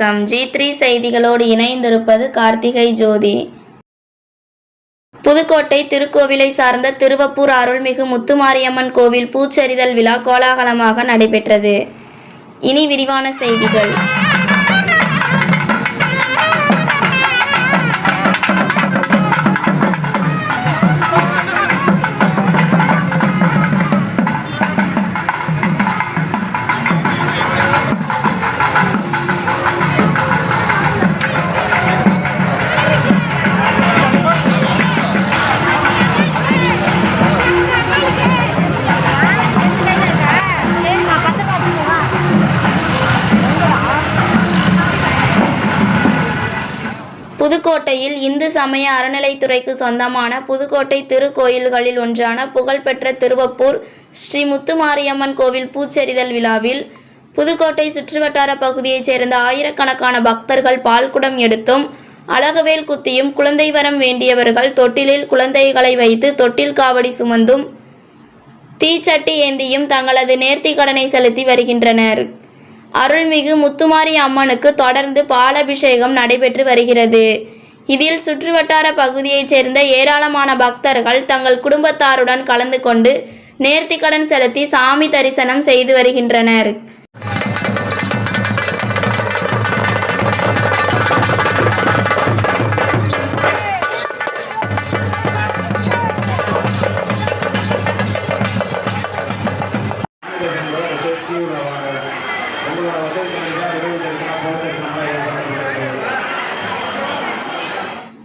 வணக்கம். G three செய்திகளோடு இணைந்திருப்பது கார்த்திகை ஜோதி. புதுக்கோட்டை திருக்கோவிலை சார்ந்த திருவப்பூர் அருள்மிகு முத்துமாரியம்மன் கோவில் பூச்சரிதல் விழா கோலாகலமாக நடைபெற்றது. இனி விரிவான செய்திகள். புதுக்கோட்டையில் இந்து சமய அறநிலைத்துறைக்கு சொந்தமான புதுக்கோட்டை திருக்கோயில்களில் ஒன்றான புகழ்பெற்ற திருவப்பூர் ஸ்ரீ முத்துமாரியம்மன் கோவில் பூச்செறிதல் விழாவில் புதுக்கோட்டை சுற்றுவட்டார பகுதியைச் சேர்ந்த ஆயிரக்கணக்கான பக்தர்கள் பால்குடம் எடுத்தும் அழகவேல் குத்தியும் குழந்தை வரம் வேண்டியவர்கள் தொட்டிலில் குழந்தைகளை வைத்து தொட்டில் காவடி சுமந்தும் தீச்சட்டி ஏந்தியும் தங்களது நேர்த்திக் கடனை செலுத்தி வருகின்றனர். அருள்மிகு முத்துமாரி அம்மனுக்கு தொடர்ந்து பாலபிஷேகம் நடைபெற்று வருகிறது. இதில் சுற்றுவட்டார பகுதியைச் சேர்ந்த ஏராளமான பக்தர்கள் தங்கள் குடும்பத்தாருடன் கலந்து கொண்டு நேர்த்திக்கடன் செலுத்தி சாமி தரிசனம் செய்து வருகின்றனர்.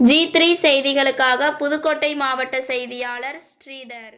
ஜி த்ரீ செய்திகளுக்காக புதுக்கோட்டை மாவட்ட செய்தியாளர் ஸ்ரீதர்.